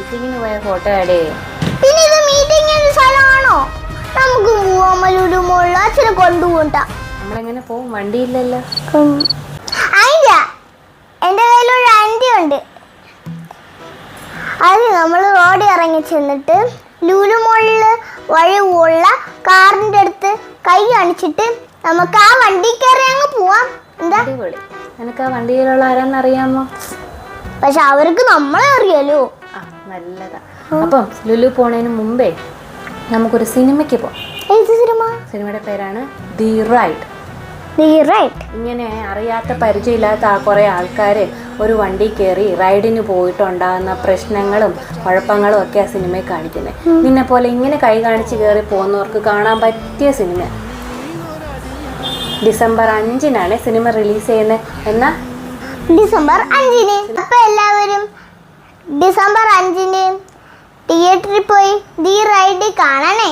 അത് മീറ്റിങ്ങിന് പോയ ഫോട്ടോ ആടേ. പിന്നെ ഇത് മീറ്റിംഗ് സ്ഥലമാണോ? നമുക്ക് പോവാൻ മുള്ള അച്ഛനെ കൊണ്ടുപോകണ്ട നമ്മളെങ്ങനെ പോവും? വണ്ടിയില്ലല്ലോ. അതില്ല എന്റെ കയ്യിലൊരു ആന്റി ഉണ്ട്. അത് നമ്മൾ റോഡിൽ ഇറങ്ങി ചെന്നിട്ട് ലുലു മോളിൽ വഴി ഉള്ള കാറിന്റെ അടുത്ത് കൈ കാണിച്ചിട്ട് നമുക്ക് ആ വണ്ടി കയറി അങ്ങ് പോവാം. എന്താ? അടിപൊളി. നിനക്ക് ആ വണ്ടിയിലുള്ള ആരാന്നറിയാമോ പക്ഷെ അവർക്ക് നമ്മളെ അറിയാലോ. നല്ലതാ. അപ്പം ലുലു പോണതിന് മുമ്പേ നമുക്കൊരു സിനിമയ്ക്ക് പോവാം. ഏത് സിനിമ? സിനിമയുടെ പേരാണ് ദി റൈഡ്. ഇങ്ങനെ അറിയാത്ത പരിചയമില്ലാത്ത ആ കുറേ ആൾക്കാർ ഒരു വണ്ടി കയറി റൈഡിന് പോയിട്ടുണ്ടാകുന്ന പ്രശ്നങ്ങളും കുഴപ്പങ്ങളും ഒക്കെ ആ സിനിമയിൽ കാണിക്കുന്നത് നിന്നെ പോലെ ഇങ്ങനെ കൈ കാണിച്ച് കയറി പോകുന്നവർക്ക് കാണാൻ പറ്റിയ സിനിമ. ഡിസംബർ അഞ്ചിനാണ് സിനിമ റിലീസ് ചെയ്യുന്നത് എന്നാൽ ഡിസംബർ അഞ്ചിന്. അപ്പൊ ഡിസംബർ അഞ്ചിന് തിയേറ്ററിൽ പോയി ദി റൈഡ് കാണണേ.